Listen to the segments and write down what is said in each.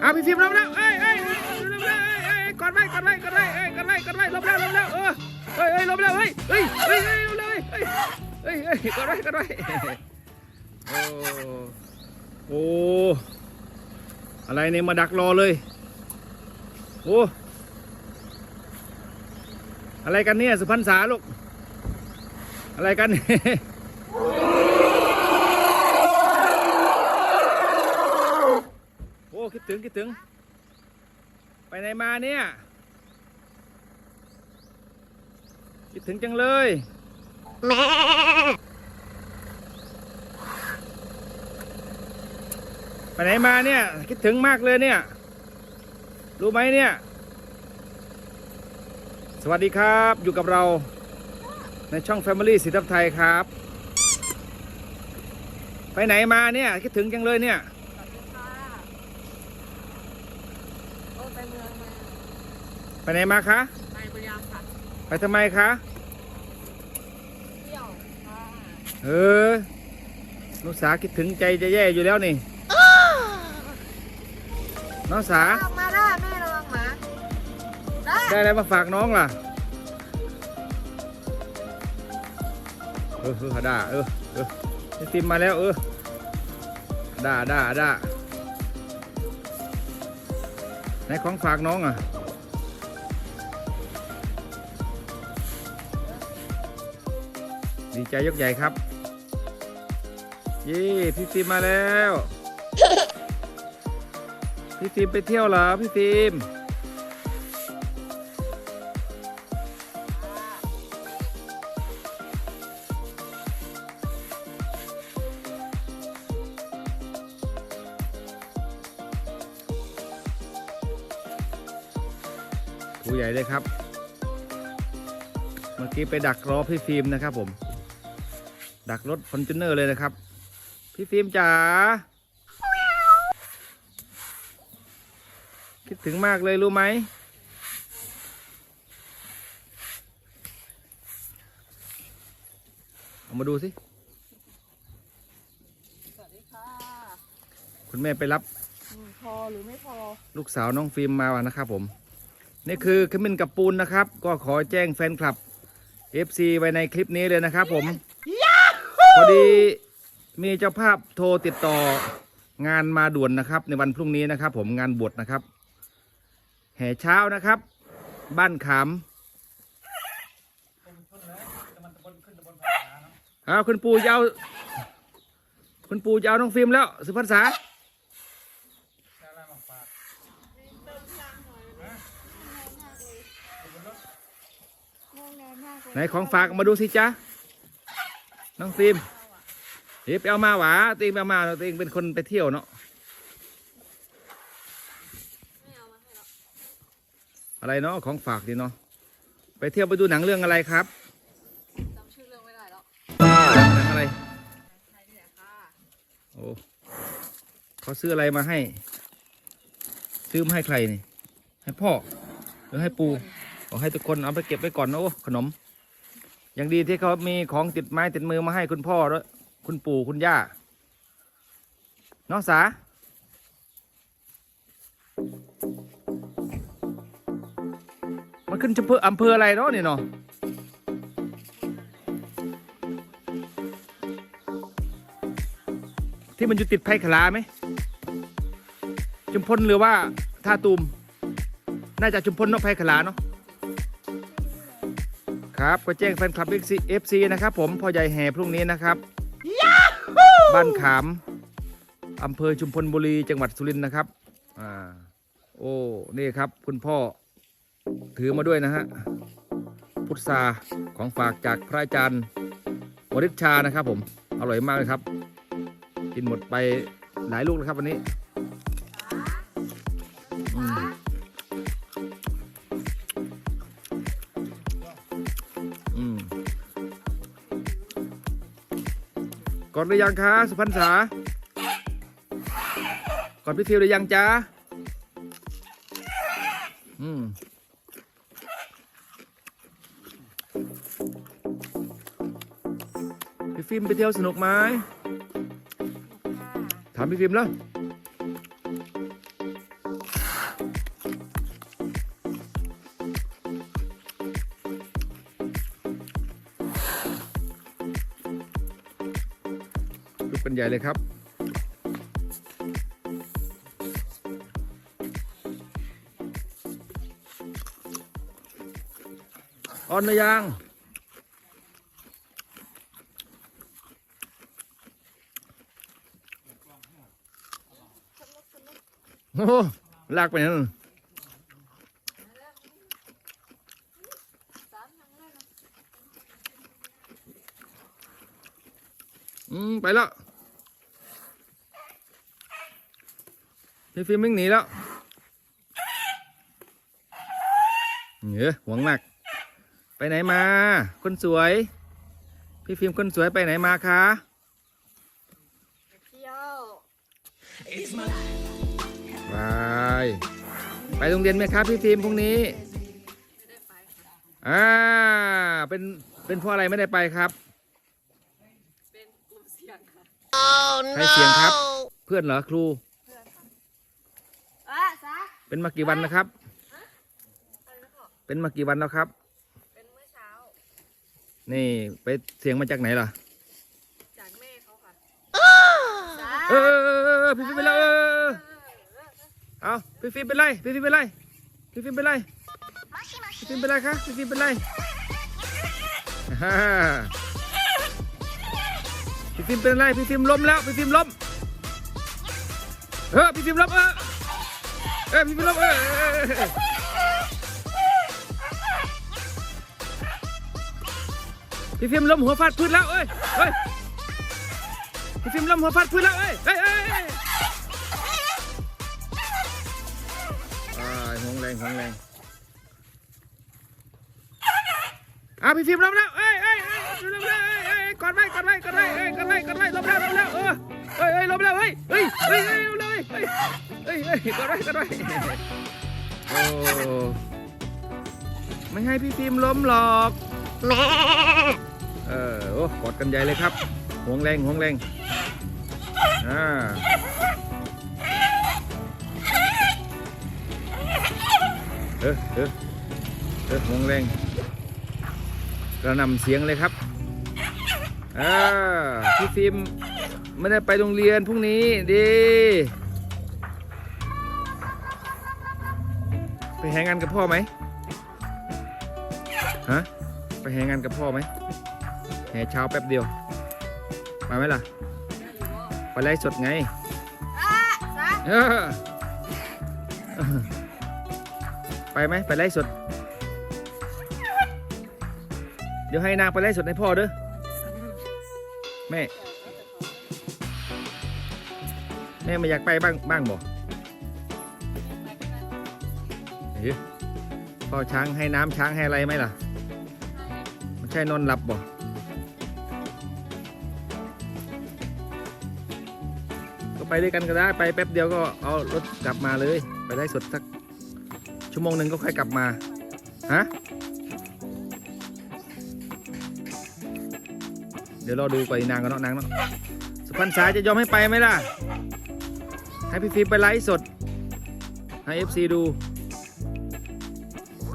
เอาพี่ฟิล์มลงแล้วเอ้ยเอ้ยลงแล้วเอ้ยเอ้ยกอดไว้กอดไว้กอดไว้เอ้ยกอดไว้กอดไว้ลงแล้วลงแล้วเออเอ้ยเอ้ยลงแล้วเฮ้ยเฮ้ยเฮ้ยเฮ้ยลงแล้วเฮ้ยเฮ้ยเฮ้ยกอดไว้กอดไว้โอ้โอ้อะไรเนี่ยมาดักรอเลยโอ้อะไรกันเนี่ยสุพรรณษาลูกอะไรกันโอ้ คิดถึงคิดถึง ไปไหนมาเนี่ย คิดถึงจังเลยไปไหนมาเนี่ย คิดถึงมากเลยเนี่ย รู้ไหมเนี่ย สวัสดีครับอยู่กับเราในช่อง Family สีทับไทยครับ ไปไหนมาเนี่ย คิดถึงจังเลยเนี่ย โอ้ไปเมืองมา ไปไหนมาคะไปบุรีรัมย์ค่ะไปทำไมคะเที่ยวค่ะเออน้องสาคิดถึงใจจะแย่อยู่แล้วนี่น้องสาลงมาได้แม่ระวังหมาได้ได้อะไรมาฝากน้องล่ะเออเออด่าเออเออไอติมมาแล้วเออด่าด่าด่าไหนของฝากน้องอะ ดีใจยกใหญ่ครับ เย้พี่ฟิล์มมาแล้ว พี่ฟิล์มไปเที่ยวเหรอพี่ฟิล์มผู้ใหญ่เลยครับ เมื่อกี้ไปดักรอพี่ฟิล์มนะครับผม ดักรถฟอนจูเนอร์เลยนะครับ พี่ฟิล์มจ๋าคิดถึงมากเลยรู้ไหมเอามาดูสิสวัสดีค่ะ คุณแม่ไปรับอืมพอหรือไม่พอ ลูกสาวน้องฟิล์มมานะครับผม นี่คือขมิ้นกับปูนนะครับ ก็ขอแจ้งแฟนคลับ FC ไว้ในคลิปนี้เลยนะครับผม พอดีมีเจ้าภาพโทรติดต่องานมาด่วนนะครับ ในวันพรุ่งนี้นะครับ ผมงานบวชนะครับ แห่เช้านะครับ บ้านขามเอาคุณปู่จะเอาคุณปู่จะเอาน้องฟิล์มแล้วสุพรรษาไหนของฝากมาดูสิจ๊ะ น้องฟิล์มเดี๋ยวไปเอามาหวาตัวเองไปเอามาตัวเองเป็นคนไปเที่ยวเนาะไม่เอามาให้หรอกอะไรเนาะของฝากดีเนาะไปเที่ยวไปดูหนังเรื่องอะไรครับจำชื่อเรื่องไม่ได้แล้วหนังอะไรใช่นี่แหละค่ะโอ้เขาซื้ออะไรมาให้ ซื้อมาให้ใครนี่ให้พ่อหรือให้ปูขอให้ทุกคนเอาไปเก็บไว้ก่อนนะโอ้ขนมอ ย่างดีที่เขามีของติดไม้ติดมือมาให้คุณพ่อแล้วคุณปู่คุณย่าน้องสา มันขึ้นอำเภออำเภออะไรเนาะนี่เนาะที่มันอยู่ติดไผ่ขลาไหมชุมพลหรือว่าท่าตูม น่าจะชุมพลนอกไผ่ขลาเนาะ ครับก็แจ้งแฟนคลับ FC นะครับผมพ่อใหญ่แห่พรุ่งนี้นะครับบ้านขามอำเภอชุมพลบุรีจังหวัดสุรินทร์นะครับอ่าโอ้นี่ครับคุณพ่อถือมาด้วยนะฮะพุทราของฝากจากพระอาจารย์วริชชานะครับผมอร่อยมากเลยครับ กินหมดไปหลายลูกแล้วครับวันนี้ ก่อนหรือยังคะสุพรรณษาก่อนพี่ฟิวหรือยังจ๊ะอืมพี่ฟิล์มไปเที่ยวสนุกไหมถามพี่ฟิล์มแล้ว ใหญ่เลยครับออนหรือยังโอ้ลากไปนั่นอืม ไปแล้ว พี่ฟิล์มวิ่งหนีแล้วเฮ้ยหวงหนัก ไปไหนมา คนสวย พี่ฟิล์มคนสวยไปไหนมาคะไปเที่ยวไปไปโรงเรียนไหมครับพี่ฟิล์มพรุ่งนี้ไม่ได้ไปค่ะอ่าเป็นเป็นเพราะอะไรไม่ได้ไปครับเป็นกลุ่มเสี่ยงค่ะใครเสียงครับ เพื่อนเหรอครู เพื่อนค่ะอะซะ เป็นมากี่วันนะครับอะไรนะพ่อเป็นมากี่วันแล้วครับ เป็นเมื่อเช้า นี่ไปเสียงมาจากไหนล่ะ จากแม่เขาค่ะซะเออเออเออเออพี่ฟิล์มเป็นไรเออเออเออเอาพี่ฟิล์มเป็นไรพี่ฟิล์มเป็นไรพี่ฟิล์มเป็นไรพี่ฟิล์มเป็นไรคะพี่ฟิล์มเป็นไรฮ่าพี่ฟิล์มเป็นไรพี่ฟิล์มล้มแล้วพี่ฟิล์มล้มเออพี่ฟิล์มล้มเออ เออพี่ฟิล์มล้มเออเออเออเออพี่ฟิล์มล้มหัวฟาดพื้นแล้วเอ้ยเฮ้ยพี่ฟิล์มล้มหัวฟาดพื้นแล้วเอ้ยเอ้ยเอ้ยอ่าหงแรงหงแรงอ่าพี่ฟิล์มล้มแล้วเอ้ยเอ้ยเอ้ยล้มแล้วเอ้ยเอ้ยกอดไว้กอดไว้กอดไว้เอ้ยกอดไว้กอดไว้ล้มแล้วล้มแล้วเออเอ้ยเอ้ยล้มแล้วเฮ้ยเฮ้ยเฮ้ยเฮ้ยเฮ้ยเฮ้ยเฮ้ยกอดไว้กอดไว้โอ้ไม่ให้พี่ฟิล์มล้มหรอกเออโอ้กอดกันใหญ่เลยครับห่วงแรงห่วงแรงอ่าเออเออเออห่วงแรงกระนำเสียงเลยครับอ่าพี่ฟิล์มไม่ได้ไปโรงเรียนพรุ่งนี้ดี ไปแหงานกับพ่อไหมฮะไปแหงานกับพ่อไหมแห่เช้าแป๊บเดียวไปไหมล่ะได้อยู่ว่าไปไลฟ์สดไงอะซะเออไปไหมไปไลฟ์สด เดี๋ยวให้นางไปไลฟ์สดให้พ่อเด้อแม่แม่ไม่อยากไปบ้างบ้างบ่ เฮ้ยพ่อช้างให้น้ำช้างให้อะไรไหมล่ะไม่ใช่นอนหลับบ่ก็ไปด้วยกันก็ได้ไปแป๊บเดียวก็เอารถกลับมาเลย ไปได้สดสักชั่วโมงหนึ่งก็ค่อยกลับมา ฮะ เดี๋ยวรอดูก่อนางกันเนาะนางเนาะสุพรรณษาจะยอมให้ไปไหมล่ะ ให้พี่ฟิล์มไปไลฟ์สด ให้ FC ดู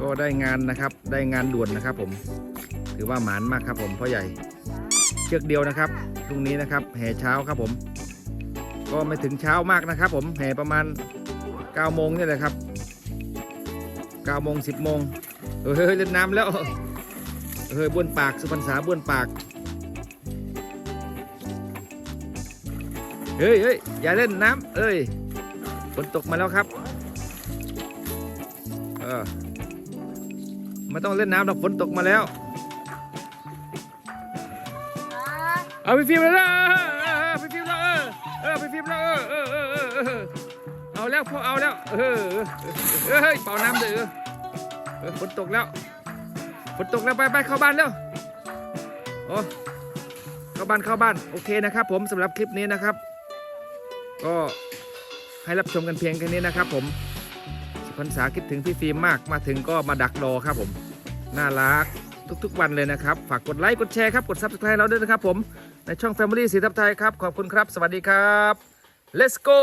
ก็ได้งานนะครับได้งานด่วนนะครับ ผม ถือว่าหมานมากครับ ผมพ่อใหญ่ เชือกเดียวนะครับพรุ่งนี้นะครับแห่เช้าครับผม ก็ไม่ถึงเช้ามากนะครับ ผมแห่ประมาณ9โมงนี่แหละครับ9โมง10โมงเฮ้ยเล่นน้ำแล้วเฮ้ยบ้วนปากสุพรรษาบ้วนปากเฮ้ยเฮ้ยอย่าเล่นน้ำเอ้ยฝนตกมาแล้วครับ เออ ไม่ต้องเล่นน้ำหรอกฝนตกมาแล้วอะเอาไปฟิล์มแล้วนะเออไปฟิล์มแล้วเออเออไปฟิล์มแล้วเออเออเออเออเออเอาแล้วพ่อเอาแล้วเออเออเออเฮ้ยเป่าน้ำเลยเออเออฝนตกแล้วฝนตกแล้วไปไปเข้าบ้านแล้วโอ้เข้าบ้านเข้าบ้านโอเคนะครับ ผมสำหรับคลิปนี้นะครับ ก็ให้รับชมกันเพียงแค่นี้นะครับ ผมสุพ รรณษาคิดถึงพี่ฟิล์มมากมาถึงก็มาดักรอครับผม น่ารักทุกๆ วันเลยนะครับ ฝากกดไลค์กดแชร์ครับ กดซับสไครต์เราด้วยนะครับผม ในช่อง Family สีทับไทยครับ ขอบคุณครับ สวัสดีครับ let's go